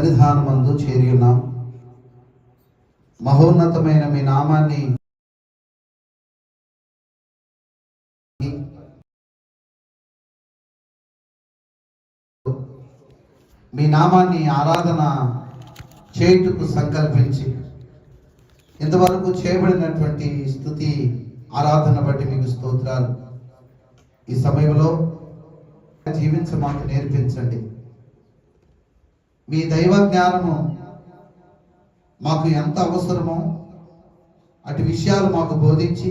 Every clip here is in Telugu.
సన్నిధానమందు చేరి ఉన్నాం మహోన్నతమైన మీ నామాన్ని మీ నామాన్ని ఆరాధన చేయుటకు సంకల్పించి ఇంతవరకు చేయబడినటువంటి స్థుతి ఆరాధన బట్టి మీకు స్తోత్రాలు. ఈ సమయంలో జీవించమాకు నేర్పించండి. మీ దైవ జ్ఞానము మాకు ఎంత అవసరమో అటు విషయాలు మాకు బోధించి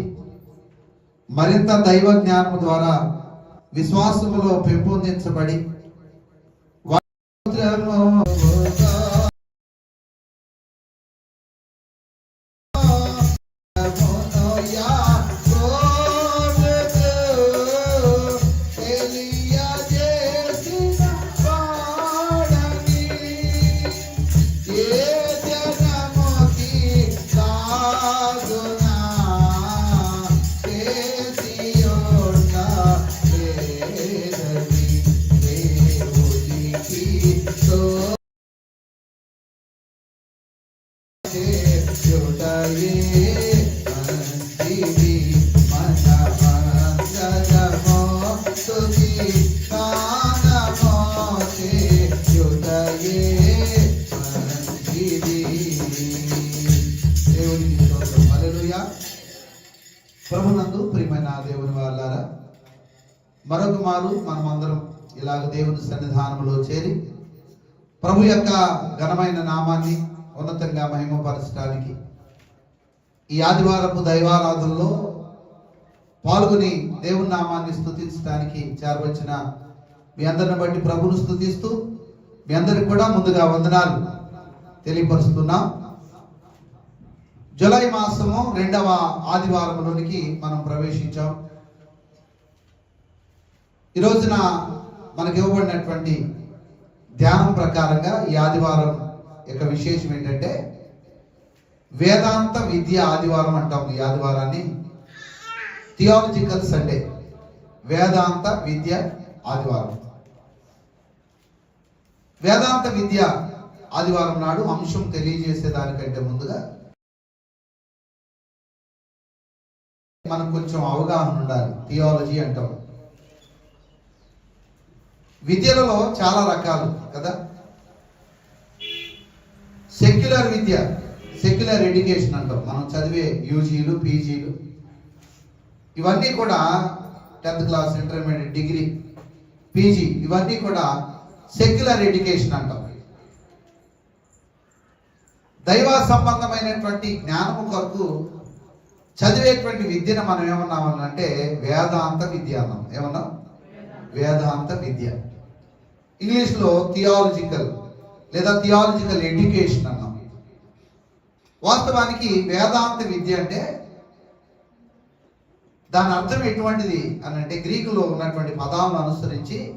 మరింత దైవ జ్ఞానము ద్వారా విశ్వాసములో పెంపొందించబడి ప్రభునందు ప్రియమైన దేవుని వాళ్ళారా మరొక మారు మనమందరం ఇలాగ దేవుని సన్నిధానంలో చేరి ప్రభు యొక్క ఘనమైన నామాన్ని ఉన్నతంగా మహిమపరచడానికి ఈ ఆదివారపు దైవారాధనలో పాల్గొని దేవుని నామాన్ని స్థుతించడానికి చేరవచ్చిన మీ అందరిని బట్టి ప్రభును స్థుతిస్తూ మీ అందరికి కూడా ముందుగా వందనాలు తెలియపరుస్తున్నాం. జూలై మాసము రెండవ ఆదివారంలోనికి మనం ప్రవేశించాం. ఈ రోజున మనకి ఇవ్వబడినటువంటి ధ్యానం ప్రకారంగా ఈ ఆదివారం యొక్క విశేషం ఏంటంటే వేదాంత విద్య ఆదివారం అంటాం ఈ ఆదివారాన్ని. థియాలజికల్ సండే వేదాంత విద్య ఆదివారం. వేదాంత విద్య ఆదివారం నాడు అంశం తెలియజేసే దానికంటే ముందుగా మనకు కొంచెం అవగాహన ఉండాలి. థియాలజీ అంటాం. విద్యలలో చాలా రకాలు కదా? సెక్యులర్ విద్య సెక్యులర్ ఎడ్యుకేషన్ అంటాం. మనం చదివే యూజీలు పీజీలు ఇవన్నీ కూడా tenth class intermediate degree PG ఇవన్నీ కూడా సెక్యులర్ ఎడ్యుకేషన్ అంటాం. దైవ సంబంధమైనటువంటి జ్ఞానము కొరకు చదివేటువంటి విద్యను మనం ఏమన్నామని అంటే వేదాంత విద్య అన్నాం. ఏమన్నాం? వేదాంత విద్య. ఇంగ్లీష్లో థియాలజికల్ లేదా థియాలజికల్ ఎడ్యుకేషన్ అన్నాం. వాస్తవానికి వేదాంత విద్య అంటే దాని అర్థం ఎటువంటిది అని అంటే గ్రీకులో ఉన్నటువంటి పదాలను అనుసరించి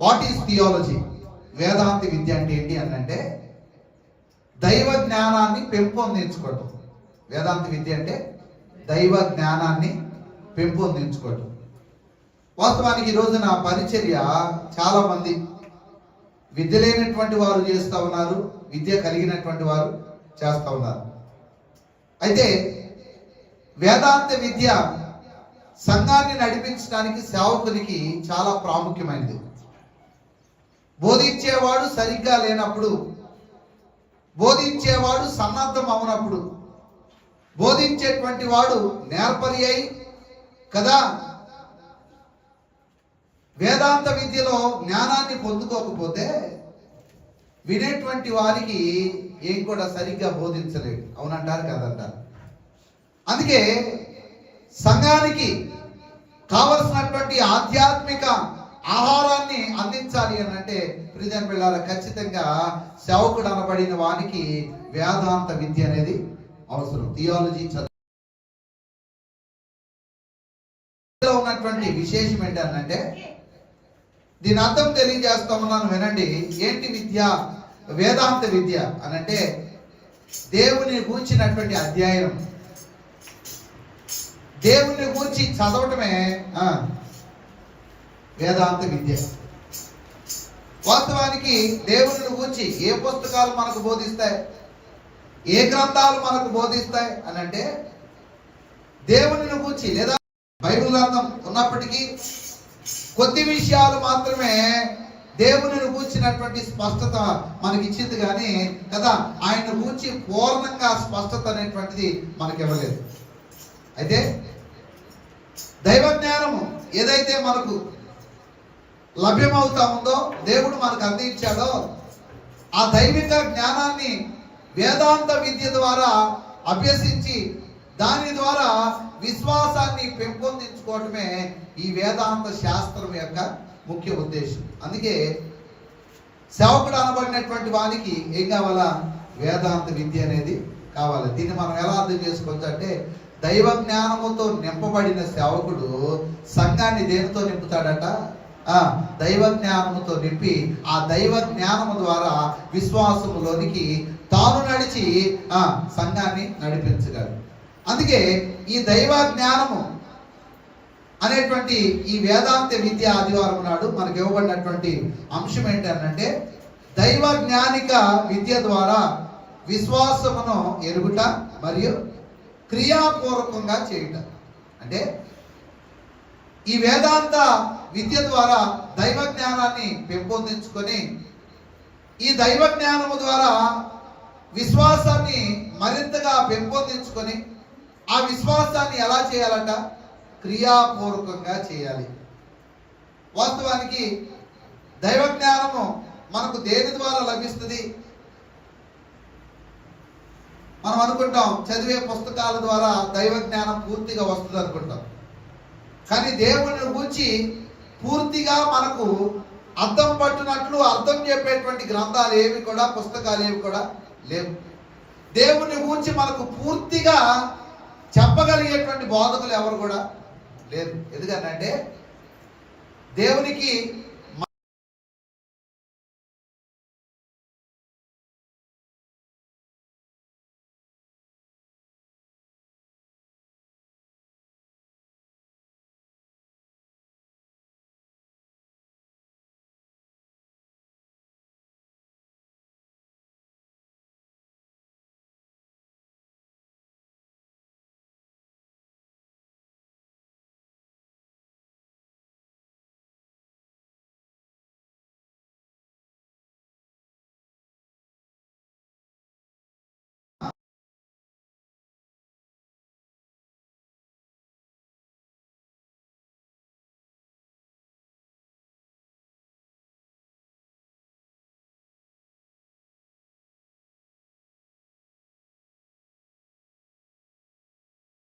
వాట్ ఈస్ థియాలజీ వేదాంత విద్య అంటే ఏంటి అని అంటే దైవ జ్ఞానాన్ని పెంపొందించుకోవటం. వేదాంత విద్య అంటే దైవ జ్ఞానాన్ని పెంపొందించుకోవటం. వాస్తవానికి ఈ రోజున పరిచర్య చాలామంది విద్య లేనటువంటి వారు చేస్తూ ఉన్నారు విద్య కలిగినటువంటి వారు చేస్తూ ఉన్నారు. అయితే వేదాంత విద్య సంఘాన్ని నడిపించడానికి సేవకునికి చాలా ప్రాముఖ్యమైనది. బోధించేవాడు సరిగ్గా లేనప్పుడు బోధించేవాడు సన్నద్ధం అవునప్పుడు బోధించేటువంటి వాడు నేర్పరి అయి కదా? వేదాంత విద్యలో జ్ఞానాన్ని పొందుకోకపోతే వినేటువంటి వారికి ఏం కూడా సరిగ్గా బోధించలేడు. అవునంటారు కాదంటారు. అందుకే సంఘానికి కావలసినటువంటి ఆధ్యాత్మిక ఆహారాన్ని అందించాలి అని అంటే ప్రిజన్ పిల్లల ఖచ్చితంగా సేవకుడు అనబడిన వానికి వేదాంత విద్య అనేది అవసరం. థియాలజీ చదువు. ఉన్నటువంటి విశేషం ఏంటంటే దీని అర్థం తెలియజేస్తా ఉన్నాను వినండి. ఏంటి విద్య? వేదాంత విద్య అనంటే దేవుని కూర్చినటువంటి అధ్యయనం. దేవుని కూర్చి చదవటమే ఆ, వేదాంత విద్య. వాస్తవానికి దేవుని గురించి ఏ పుస్తకాలు మనకు బోధిస్తాయి? ఏ గ్రంథాలు మనకు బోధిస్తాయి అని అంటే దేవుని గురించి లేదా బైబిల్ గ్రంథం ఉన్నప్పటికీ కొద్ది విషయాలు మాత్రమే దేవుని కూర్చినటువంటి స్పష్టత మనకి ఇచ్చింది కానీ కదా ఆయన కూర్చి పూర్ణంగా స్పష్టత అనేటువంటిది మనకి ఇవ్వలేదు అయితే దైవ జ్ఞానము ఏదైతే మనకు లభ్యమవుతా ఉందో దేవుడు మనకు అందించాడో ఆ దైవిక జ్ఞానాన్ని వేదాంత విద్య ద్వారా అభ్యసించి దాని ద్వారా విశ్వాసాన్ని పెంపొందించుకోవటమే ఈ వేదాంత శాస్త్రం యొక్క ముఖ్య ఉద్దేశం. అందుకే సేవకుడు అనబడినటువంటి వానికి ఏం కావాలా? వేదాంత విద్య అనేది కావాలి. దీన్ని మనం ఎలా అర్థం చేసుకోవచ్చు అంటే దైవ జ్ఞానముతో నింపబడిన సేవకుడు సంఘాన్ని దేనితో నింపుతాడట? దైవ జ్ఞానముతో నింపి ఆ దైవ జ్ఞానము ద్వారా విశ్వాసములోనికి తాను నడిచి ఆ సంఘాన్ని నడిపించగలరు అందుకే ఈ దైవ జ్ఞానము అనేటువంటి ఈ వేదాంత విద్య ఆదివారం నాడు మనకు ఇవ్వబడినటువంటి అంశం ఏంటంటే దైవ జ్ఞానిక విద్య ద్వారా విశ్వాసమును ఎరుగుట మరియు క్రియాపూర్వకంగా చేయుట. అంటే ఈ వేదాంత విద్య ద్వారా దైవ జ్ఞానాన్ని పెంపొందించుకొని ఈ దైవ జ్ఞానము ద్వారా విశ్వాసాన్ని మరింతగా పెంపొందించుకొని ఆ విశ్వాసాన్ని ఎలా చేయాలంట? క్రియాపూర్వకంగా చేయాలి. వాస్తవానికి దైవ జ్ఞానము మనకు దేని ద్వారా లభిస్తుంది? మనం అనుకుంటాం చదివే పుస్తకాల ద్వారా దైవ జ్ఞానం పూర్తిగా వస్తుంది అనుకుంటాం. కానీ దేవుని గురించి పూర్తిగా మనకు అర్థం పట్టినట్లు అర్థం చెప్పేటువంటి గ్రంథాలు ఏవి కూడా పుస్తకాలు ఏవి కూడా లేవు. దేవుని గురించి మనకు పూర్తిగా చెప్పగలిగేటువంటి బోధకులు ఎవరు కూడా లేరు. ఎందుకంటే దేవునికి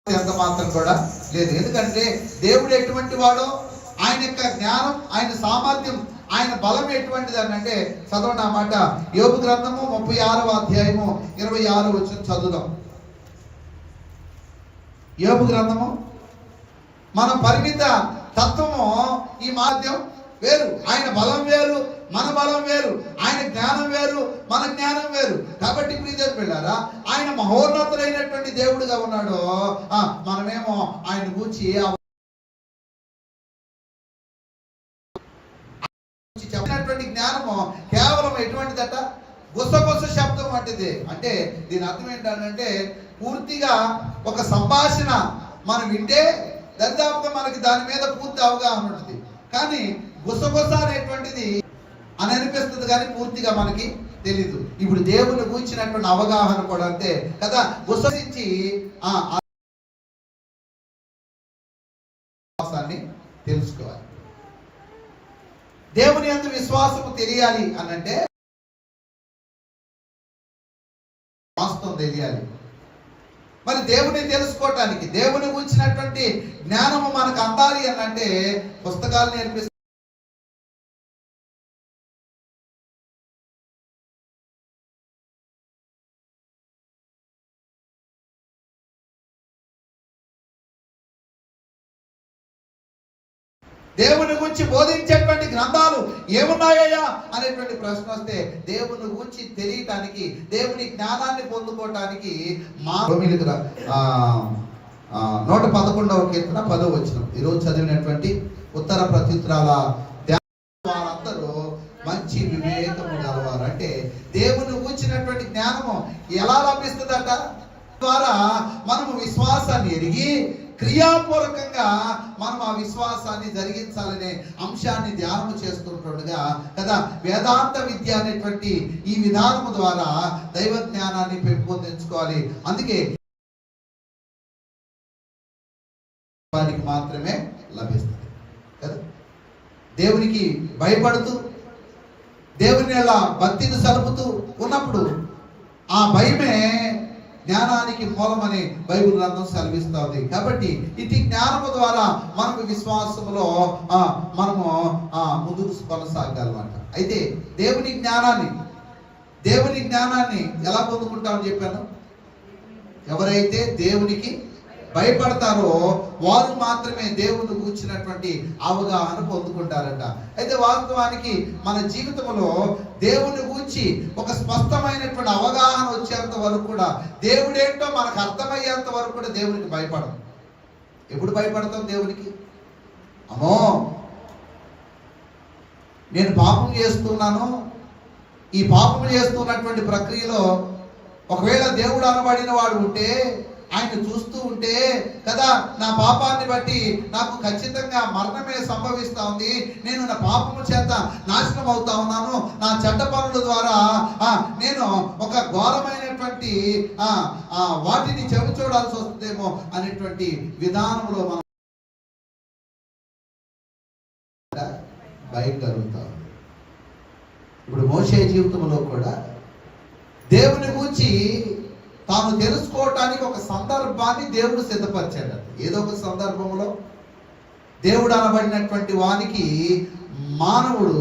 ఎంత మాత్రం కూడా లేదు. ఎందుకంటే దేవుడు ఎటువంటి వాడో ఆయన యొక్క జ్ఞానం ఆయన సామర్థ్యం ఆయన బలం ఎటువంటిది అని అంటే చదవండి ఆ మాట. యోగు గ్రంథము ముప్పై ఆరవ అధ్యాయము ఇరవై ఆరు వచ్చిన చదువుదాం. యోగు గ్రంథము మన పరిమిత తత్వము ఈ మాధ్యం వేరు. ఆయన బలం వేరు మన బలం వేరు ఆయన జ్ఞానం వేరు మన జ్ఞానం వేరు. కాబట్టి ప్రీతి పిల్లారా ఆయన మహోన్నతులైనటువంటి దేవుడుగా ఉన్నాడు మనమేమో ఆయన గూర్చి గురించి చెప్పినటువంటి జ్ఞానము కేవలం ఎటువంటిదట? గుసగుస శబ్దం వంటిది. అంటే దీని అర్థం ఏంటంటే పూర్తిగా ఒక సంభాషణ మనం వింటే దర్దాపుగా మనకి దాని మీద పూర్తి అవగాహన ఉంటుంది. కానీ గుసగుస అనేటువంటిది అని అనిపిస్తుంది కానీ పూర్తిగా మనకి తెలీదు. ఇప్పుడు దేవుని కూర్చినటువంటి అవగాహన కూడా అంతే కదా? గుసరించి ఆ విశ్వాసాన్ని తెలుసుకోవాలి. దేవుని అందు విశ్వాసము తెలియాలి అనంటే వాస్తవం తెలియాలి. మరి దేవుని తెలుసుకోవటానికి దేవుని గురించినటువంటి జ్ఞానము మనకు అందాలి అనంటే పుస్తకాలు నేర్పిస్తుంది దేవుని గురించి బోధించేటువంటి గ్రంథాలు ఏమున్నాయా అనేటువంటి ప్రశ్న వస్తే దేవుని గురించి తెలియటానికి దేవుని జ్ఞానాన్ని పొందుకోవటానికి మా నూట పదకొండవ కీర్తన పదవ వచ్చిన ఈరోజు చదివినటువంటి ఉత్తర ప్రత్యుత్తరాల వారందరూ మంచి వివేకము గలవారు. అంటే దేవుని ఊచినటువంటి జ్ఞానము ఎలా లభిస్తుందట? ద్వారా మనము విశ్వాసాన్ని ఎరిగి క్రియాపూర్వకంగా మనం ఆ విశ్వాసాన్ని జరిగించాలనే అంశాన్ని ధ్యానం చేస్తున్నట్టుగా కదా వేదాంత విద్య అనేటువంటి ఈ విధానము ద్వారా దైవ జ్ఞానాన్ని పెంపొందించుకోవాలి. అందుకే వారికి మాత్రమే లభిస్తుంది. కదా? దేవునికి భయపడుతూ దేవుని ఎలా భక్తిని సలుపుతూ ఉన్నప్పుడు ఆ భయమే జ్ఞానానికి మూలమని బైబిల్ గ్రంథం సెలవిస్తుంది. కాబట్టి ఇది జ్ఞానము ద్వారా మనకు విశ్వాసములో ఆ, మనము ఆ, ముందుకు కొనసాగాలన్నమాట. అయితే దేవుని జ్ఞానాన్ని దేవుని జ్ఞానాన్ని ఎలా పొందుకుంటామని చెప్పాను? ఎవరైతే దేవునికి భయపడతారో వారు మాత్రమే దేవుని కూర్చున్నటువంటి అవగాహన పొందుకుంటారంట. అయితే వాస్తవానికి మన జీవితంలో దేవుని గూర్చి ఒక స్పష్టమైనటువంటి అవగాహన వచ్చేంత వరకు కూడా దేవుడేంటో మనకు అర్థమయ్యేంత వరకు కూడా దేవునికి భయపడం ఎప్పుడు భయపడతాం దేవునికి? అమ్మో! నేను పాపం చేస్తున్నాను. ఈ పాపం చేస్తున్నటువంటి ప్రక్రియలో ఒకవేళ దేవుడు అనబడిన వాడు ఉంటే ఆయన చూస్తూ ఉంటే కదా నా పాపాన్ని బట్టి నాకు ఖచ్చితంగా మరణమే సంభవిస్తా ఉంది. నేను నా పాపము చేత నాశనం అవుతా ఉన్నాను. నా చెడ్డ పనుల ద్వారా ఆ, నేను ఒక ఘోరమైనటువంటి ఆ, వాటిని చెవి చూడాల్సి వస్తుందేమో అనేటువంటి విధానంలో మనం భయం కలుగుతాం ఇప్పుడు మోసే జీవితంలో కూడా దేవుని గురించి తాను తెలుసుకోవటానికి ఒక సందర్భాన్ని దేవుడు సిద్ధపరిచాడు. ఏదో ఒక సందర్భంలో దేవుడు అనబడినటువంటి వానికి మానవుడు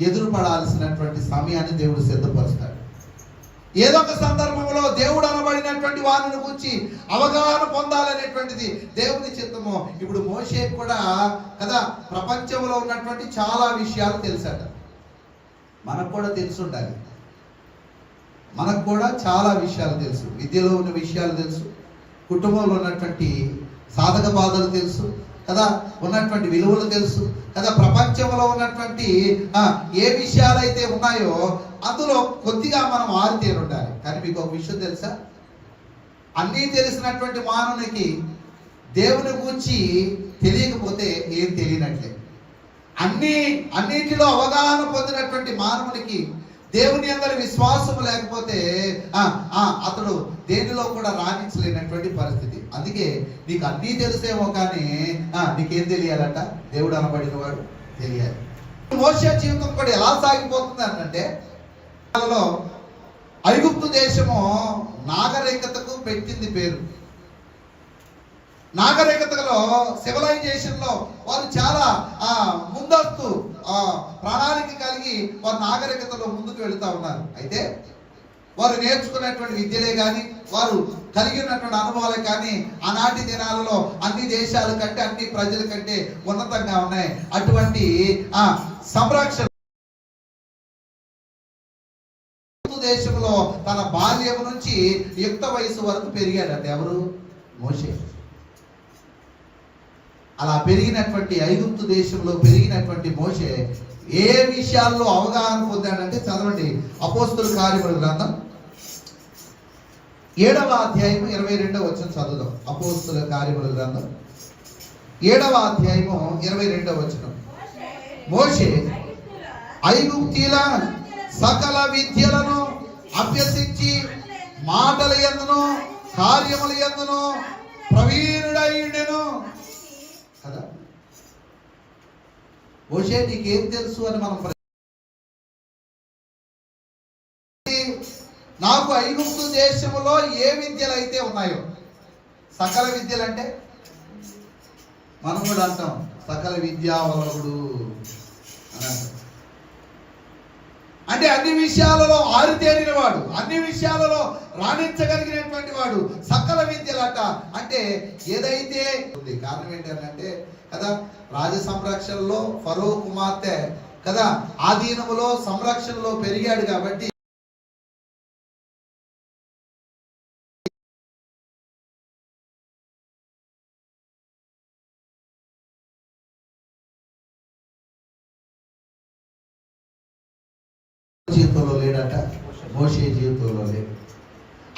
ఎదురుపడాల్సినటువంటి సమయాన్ని దేవుడు సిద్ధపరుస్తాడు. ఏదో ఒక సందర్భంలో దేవుడు అనబడినటువంటి వారిని గురించి అవగాహన పొందాలనేటువంటిది దేవుని చిత్తము. ఇప్పుడు మోషే కూడా కదా ప్రపంచంలో ఉన్నటువంటి చాలా విషయాలు తెలుసట మనకు కూడా తెలిసి ఉండాలి మనకు కూడా చాలా విషయాలు తెలుసు. విద్యలో ఉన్న విషయాలు తెలుసు. కుటుంబంలో ఉన్నటువంటి సాధక బాధలు తెలుసు. కదా? ఉన్నటువంటి విలువలు తెలుసు. కదా? ప్రపంచంలో ఉన్నటువంటి ఏ విషయాలు అయితే ఉన్నాయో అందులో కొద్దిగా మనం ఆరితేరు ఉండాలి. కానీ మీకు ఒక విషయం తెలుసా? అన్నీ తెలిసినటువంటి మానవునికి దేవుని గురించి తెలియకపోతే ఏం తెలియనట్లే. అన్ని అన్నిటిలో అవగాహన పొందినటువంటి మానవునికి దేవుని అందరి విశ్వాసం లేకపోతే ఆ, ఆ, అతడు దేనిలో కూడా రాణించలేనటువంటి పరిస్థితి. అందుకే నీకు అన్నీ తెలిసేమో కానీ ఆ, నీకేం తెలియాలంట? దేవుడు అనబడిన వాడు తెలియాలి. మోసే జీవితం కూడా ఎలా సాగిపోతుంది అంటే ఐగుప్తు దేశము నాగరికతకు పెట్టింది పేరు. నాగరికతలో సివిలైజేషన్లో వారు చాలా ఆ, ముందస్తు ఆ, ప్రణాళిక కలిగి వారు నాగరికతలో ముందుకు వెళుతూ ఉన్నారు. అయితే వారు నేర్చుకున్నటువంటి విద్యలే కానీ వారు కలిగి ఉన్నటువంటి అనుభవాలే కానీ ఆనాటి దినాలలో అన్ని దేశాల కంటే అన్ని ప్రజల కంటే ఉన్నతంగా ఉన్నాయి. అటువంటి ఆ సంరక్షణ దేశంలో తన బాల్యం నుంచి యుక్త వయసు వరకు పెరిగాడంట ఎవరు? మోసే అలా పెరిగినటువంటి ఐగుప్తు దేశంలో పెరిగినటువంటి మోషే ఏ విషయాల్లో అవగాహన పొందాడంటే చదవండి. అపోస్తుల కార్యముల గ్రంథం ఏడవ అధ్యాయం ఇరవై రెండవ వచ్చిన చదువుదాం. అపోస్తుల కార్యముల గ్రంథం ఏడవ అధ్యాయము ఇరవై రెండవ వచనం. మోషే ఐగుప్తీల సకల విద్యలను అభ్యసించి మాటల ఎందును కార్యముల ఎందును ప్రవీణుడైండెను కదా? మోషే నీకేం తెలుసు అని మనం నాకు ఐగుప్తు దేశంలో ఏ విద్యలు అయితే ఉన్నాయో సకల విద్యలు అంటే మనం కూడా అంటాం సకల విద్యావలకుడు అని అంటాం. అంటే అన్ని విషయాలలో ఆరితేరి అన్ని విషయాలలో రాణించగలిగినటువంటి వాడు సకల విద్యలట. అంటే ఏదైతే ఉంది కారణం ఏంటంటే కదా రాజ సంరక్షణలో ఫరో కుమార్తె కదా ఆధీనములో సంరక్షణలో పెరిగాడు కాబట్టి జీవితంలో లేడట. మోషే జీవితంలో లేదు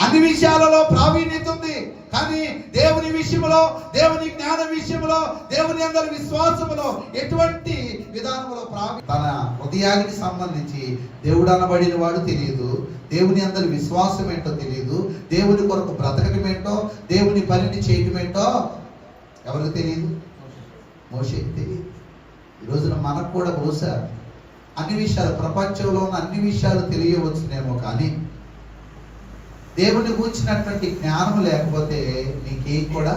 అన్ని విషయాలలో ప్రావీణ్యత ఉంది. కానీ దేవుని విషయంలో దేవుని జ్ఞాన విషయంలో దేవుని అందరి విశ్వాసములో ఎటువంటి విధానంలో ప్రావీ తన హృదయానికి సంబంధించి దేవుడు అనబడిన వాడు తెలియదు. దేవుని అందరి విశ్వాసం ఏంటో తెలియదు. దేవుని కొరకు బ్రతకడం ఏంటో దేవుని పనిని చేయటం ఏంటో ఎవరికి తెలియదు? మోషకి తెలియదు. ఈ రోజున మనకు కూడా బహుశా అన్ని విషయాలు ప్రపంచంలో ఉన్న అన్ని విషయాలు తెలియవచ్చునేమో కానీ దేవుని కూర్చున్నటువంటి జ్ఞానం లేకపోతే నీకేం కూడా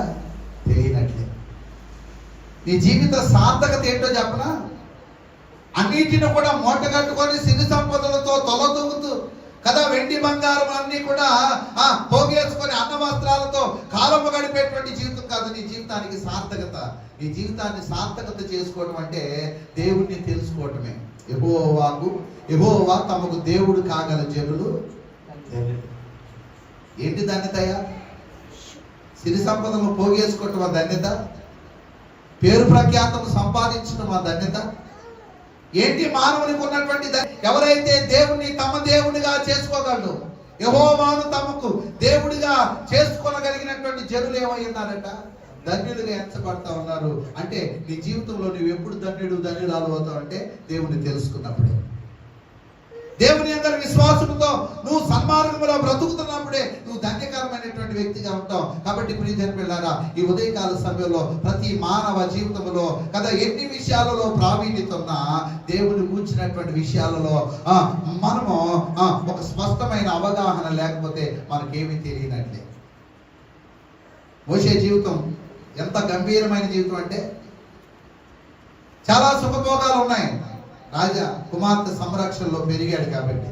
తెలియనట్లే. నీ జీవిత సార్థకత ఏంటో చెప్పనా? అన్నిటిని కూడా మూట కట్టుకొని సిరి సంపదలతో తొలదూగుతూ కదా వెండి బంగారం అన్ని కూడా పోగేసుకొని అన్న వస్త్రాలతో కాలము గడిపేటువంటి జీవితం కాదు నీ జీవితానికి సార్థకత. నీ జీవితాన్ని సార్థకత చేసుకోవటం అంటే దేవుణ్ణి తెలుసుకోవటమే. ఎబోవాకు ఎబోవా తమకు దేవుడు కాగల జనులు. ఏంటి ధన్యతయ్యా సిరి సంపదను పోగేసుకోవటం ఆ ధన్యత? పేరు ప్రఖ్యాతలు సంపాదించడం ఆ ధన్యత? ఏంటి మానవునికి ఉన్నటువంటి ఎవరైతే దేవుణ్ణి తమ దేవునిగా చేసుకోగలడు యహోవాను తమకు దేవుడిగా చేసుకోగలిగినటువంటి జనులు ఏమయ్యున్నారట? ధన్యులుగా ఎంచబడతా ఉన్నారు. అంటే నీ జీవితంలో నువ్వు ఎప్పుడు ధన్యుడు ధన్యురాలు అవుతావు అంటే దేవుణ్ణి తెలుసుకున్నప్పుడే. దేవుని అందరి విశ్వాసంతో నువ్వు సన్మార్గంలో బ్రతుకుతున్నప్పుడే నువ్వు ధన్యకరమైనటువంటి వ్యక్తిగా ఉంటావు. కాబట్టి ప్రియజన పిల్లారా ఈ ఉదయకాల సమయంలో ప్రతి మానవ జీవితంలో కదా ఎన్ని విషయాలలో ప్రావీణ్యత ఉన్నా దేవుని కూర్చున్నటువంటి విషయాలలో ఆ, మనము ఒక స్పష్టమైన అవగాహన లేకపోతే మనకేమీ తెలియనట్లే మోసే జీవితం ఎంత గంభీరమైన జీవితం అంటే చాలా సుఖభోగాలు ఉన్నాయి. రాజా కుమార్తె సంరక్షణలో పెరిగాడు కాబట్టి.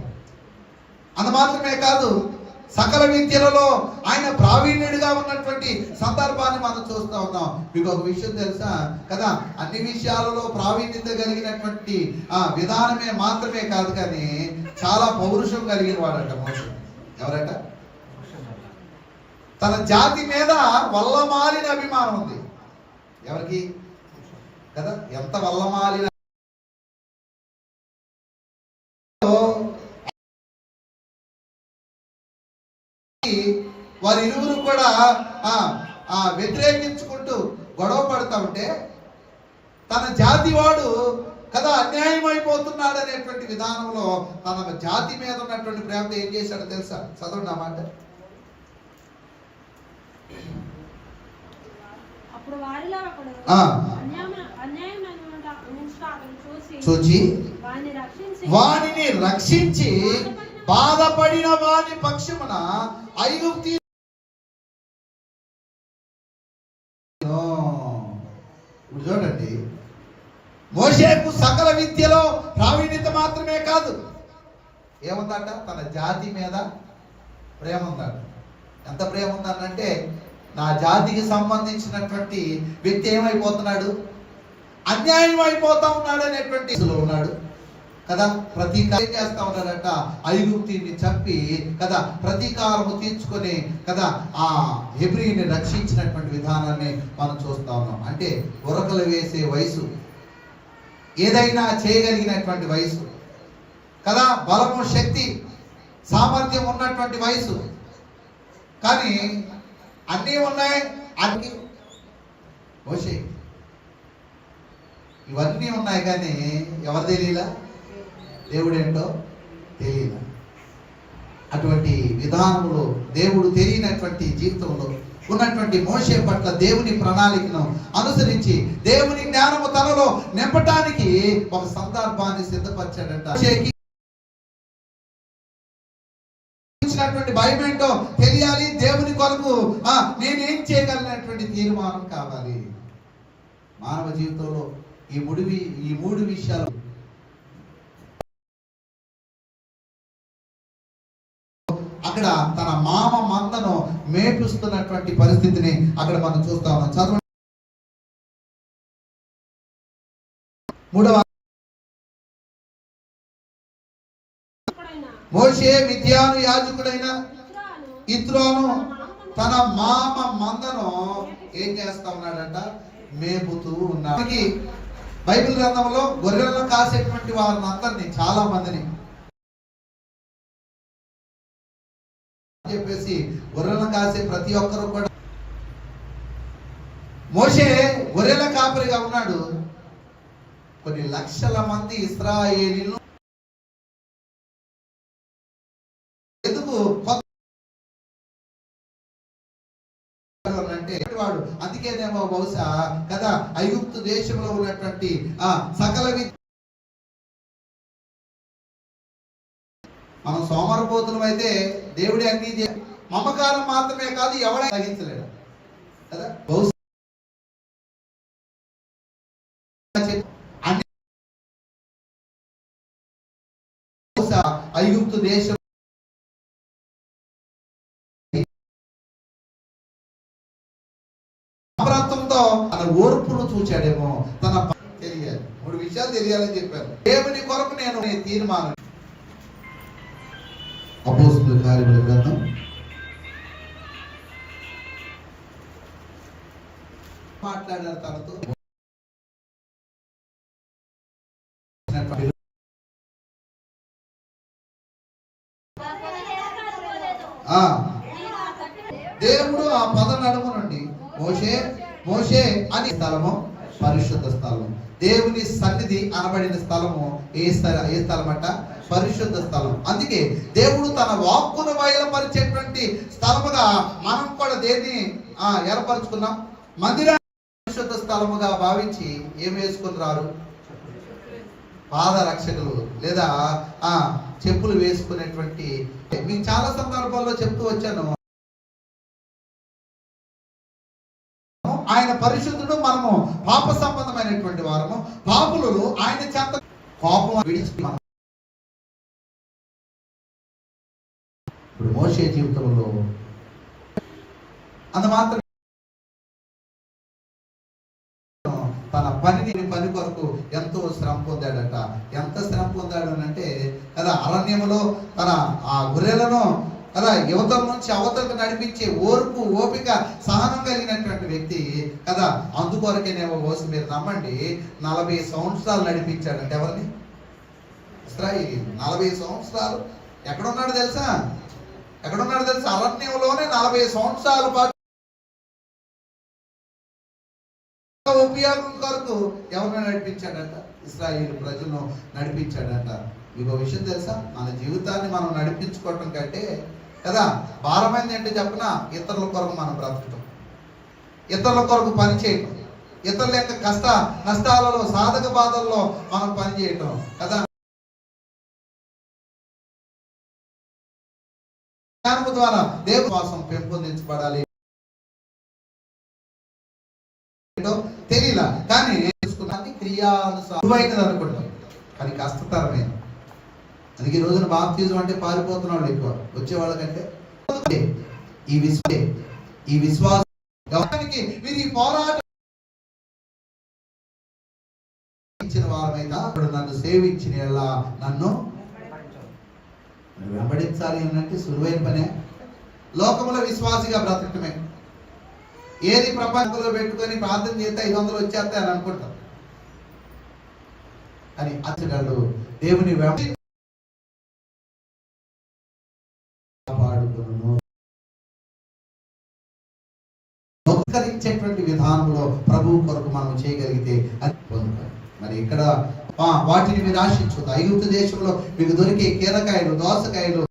అంత మాత్రమే కాదు సకల విద్యలలో ఆయన ప్రావీణ్యుడిగా ఉన్నటువంటి సందర్భాన్ని మనం చూస్తూ ఉన్నాం. మీకు ఒక విషయం తెలుసా? కదా అన్ని విషయాలలో ప్రావీణ్యత కలిగినటువంటి ఆ విధానమే మాత్రమే కాదు కానీ చాలా పౌరుషం కలిగిన వాడట మోసం ఎవరట? తన జాతి మీద వల్లమాలిన అభిమానం ఉంది. ఎవరికి? కదా ఎంత వల్లమాలిన వారి ఇరువురు కూడా వ్యతిరేకించుకుంటూ గొడవ పడుతూ ఉంటే తన జాతి వాడు కదా అన్యాయం అయిపోతున్నాడు అనేటువంటి విధానంలో తన జాతి మీద ఉన్నటువంటి ప్రేమతో ఏం చేశాడో తెలుసా చదవండి ఆ మాట అప్పుడు వారిలో ఒకడు ఆ. అన్యాయం- చూచి వానిని రక్షించి. బాధపడిన వాని పక్షమున ఐగుప్తి ఇప్పుడు చూడండి. మోషేకు సకల విద్యలో ప్రావీణ్యత మాత్రమే కాదు. ఏముందట? తన జాతి మీద ప్రేమ ఉందట. ఎంత ప్రేమ ఉందనంటే నా జాతికి సంబంధించినటువంటి వ్యక్తి ఏమైపోతున్నాడు? అన్యాయం అయిపోతా ఉన్నాడు అనేటువంటి ఉన్నాడు. కదా? ప్రతీకారం ఏం చేస్తా ఉన్నాడట? ఐగుప్తిని చంపి కదా? ప్రతీకారము తీర్చుకొని కదా? ఆ హెబ్రిని రక్షించినటువంటి విధానాన్ని మనం చూస్తా ఉన్నాం. అంటే ఉరకలు వేసే వయసు. ఏదైనా చేయగలిగినటువంటి వయసు. కదా? బలము శక్తి సామర్థ్యం ఉన్నటువంటి వయసు. కానీ అన్నీ ఉన్నాయి. అన్ని ఓషే ఇవన్నీ ఉన్నాయి కానీ ఎవరు తెలియలా? దేవుడేంటో తెలియల. అటువంటి విధానంలో దేవుడు తెలియనటువంటి జీవితంలో ఉన్నటువంటి మోసే పట్ల దేవుని ప్రణాళికను అనుసరించి దేవుని జ్ఞానము తనలో నింపటానికి ఒక సందర్భాన్ని సిద్ధపరిచాడంట. భయం ఏంటో తెలియాలి. దేవుని కొరకు ఆ, నేనేం చేయగలిగినటువంటి తీర్మానం కావాలి. మానవ జీవితంలో ఈ మూడు ఈ మూడు విషయాలు అక్కడ తన మామ మందను మేపిస్తున్నటువంటి పరిస్థితిని అక్కడ మనం చూస్తా ఉన్నాం. చదవండి. మూడవ మోషే విద్యాను యాజకుడైన ఇత్రోను తన మామ మందను ఏం చేస్తా ఉన్నాడంట? మేపుతూ ఉన్నాడు. బైబిల్ గ్రంథంలో గొర్రెలను కాసేటువంటి వారిని అందరినీ చాలా మందిని. చెప్పేసి గొర్రెలను కాసే ప్రతి ఒక్కరు కూడా. మోషే గొర్రెల కాపరిగా ఉన్నాడు. కొన్ని లక్షల మంది ఇస్రాయేలీలు అందుకేనేమో బహుశా కదా ఐగుప్తు దేశంలో ఉన్నటువంటి ఆ సకల వి- మనం సోమరపోతులం అయితే దేవుడి అన్ని మమకారం మాత్రమే కాదు ఎవడైనా తగ్గించలేడు. కదా? బహుశా బహుశా ఐగుప్తు దేశం అమరత్వంతో తన ఓర్పును చూచాడేమో తన తెలియాలి. మూడు విషయాలు తెలియాలని చెప్పారు. దేవుని కొరకు నేను తీర్మానం అపోస్తుల కార్యముల గ్రంథం. మాట్లాడారు తనతో. దేవుడు ఆ పదం నడుము ఓషే మోషే అని స్థలము పరిశుద్ధ స్థలం దేవుని సన్నిధి అనబడిన స్థలము ఏ స్థల ఏ స్థలం అంట పరిశుద్ధ స్థలం అందుకే దేవుడు తన వాక్కును బయలుపరిచేటువంటి స్థలముగా మనం కూడా దేన్ని ఆ, ఏర్పరచుకున్నాం? మందిరాన్ని పరిశుద్ధ స్థలముగా భావించి ఏం వేసుకుని రారు? పాదరక్షకులు లేదా ఆ చెప్పులు వేసుకునేటువంటి. మీకు చాలా సందర్భాల్లో చెప్తూ వచ్చాను. ఆయన పరిశుద్ధుడు మనము పాప సంబంధమైనటువంటి వారము. పాపులు ఆయన చేత కోపం విడిచి ఇప్పుడు మోసే జీవితంలో అంత మాత్రం తన పనిని పని కొరకు ఎంతో శ్రమ పొందాడట. ఎంత శ్రమ పొందాడు అని అంటే కదా అరణ్యములో తన ఆ గొర్రెలను కదా యువతం నుంచి అవతలకు నడిపించే ఓర్పు ఓపిక సహనం కలిగినటువంటి వ్యక్తి కదా? అందుకొరకేనేమో కోసం మీరు నమ్మండి. నలభై సంవత్సరాలు నడిపించాడంటే ఎవరిని? ఇస్రాయిల్ నలభై సంవత్సరాలు. ఎక్కడున్నాడు తెలుసా? ఎక్కడున్నాడు తెలుసా? అరణ్యంలోనే నలభై సంవత్సరాల పాటు ఉపయోగం కొరకు ఎవరిని నడిపించాడంట? ఇస్రాయిల్ ప్రజలను నడిపించాడంట. మీకు విషయం తెలుసా? మన జీవితాన్ని మనం నడిపించుకోవటం కంటే కదా? భారమైంది ఏంటో చెప్పిన? ఇతరుల కొరకు మనం బ్రతకటం ఇతరుల కొరకు పని చేయటం. ఇతరుల యొక్క కష్ట నష్టాలలో సాధక బాధల్లో మనం పని చేయటం. కదా? జ్ఞానము ద్వారా దేవుని పెంపొందించబడాలి. తెలియలా. కానీ క్రియానుసారం అనుకుంటాం కానీ కష్టతరమే. అందుకే ఈ రోజున బాప్తిజం అంటే పారిపోతున్నాడు ఎక్కువ వచ్చే వాళ్ళకంటే. ఈ విశ్వ ఈ విశ్వాసం. గమనానికి మీరు ఈ పోరాటం ఇచ్చిన వారమైనా ఇప్పుడు నన్ను సేవించిన ఎలా? నన్ను వెంబడించాలి అన్నట్టు సులువైన పనే. లోకంలో విశ్వాసిగా బ్రతకటమే. ఏది ప్రపంచంలో పెట్టుకొని ప్రార్థన చేస్తే ఐదు వందలు వచ్చేస్తాయని అని అనుకుంటాం. అని అతడు దేవుని వెంబడి ఉపకరించేటువంటి విధానంలో ప్రభు కొరకు మనం చేయగలిగితే అది పొందుతాం. మరి ఇక్కడ వాటిని మీరు ఆశించదు ఐగుప్తు దేశంలో మీకు దొరికే కీరకాయలు దోసకాయలు